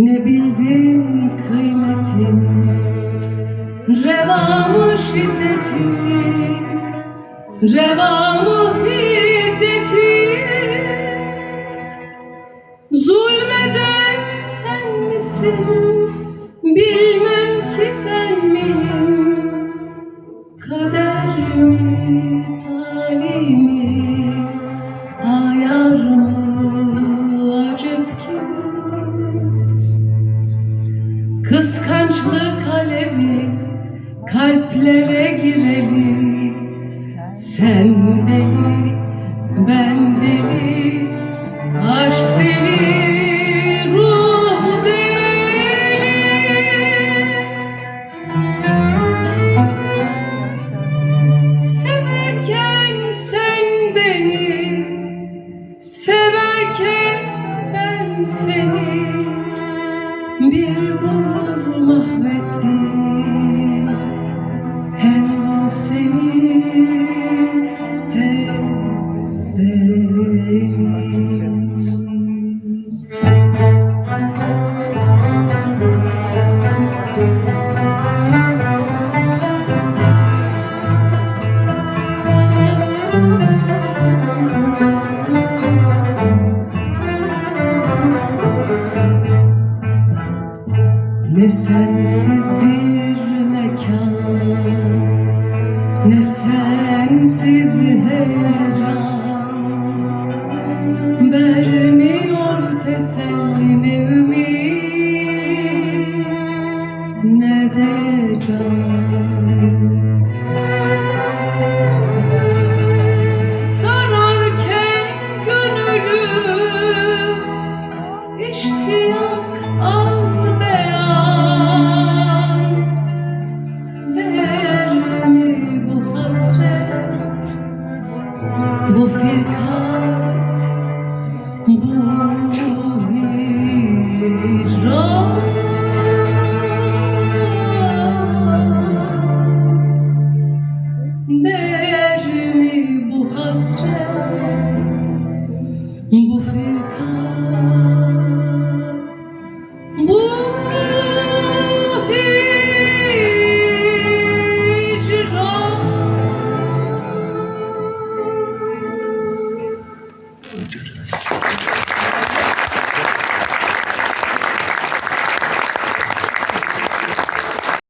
Ne bildin kıymetin Reva mı şiddeti? Reva mı hiddeti? Zulmeden sen misin kalplere gireli Sen deli, ben deli, aşk deli, ruh deli. Severken sen beni, severken ben seni. Bir gurur Ne sensiz bir mekan Ne sensiz heyecan. Vermiyor teselli ne ümit Ne de can. Bu firkat Bu vicdan Değer mi bu hasret?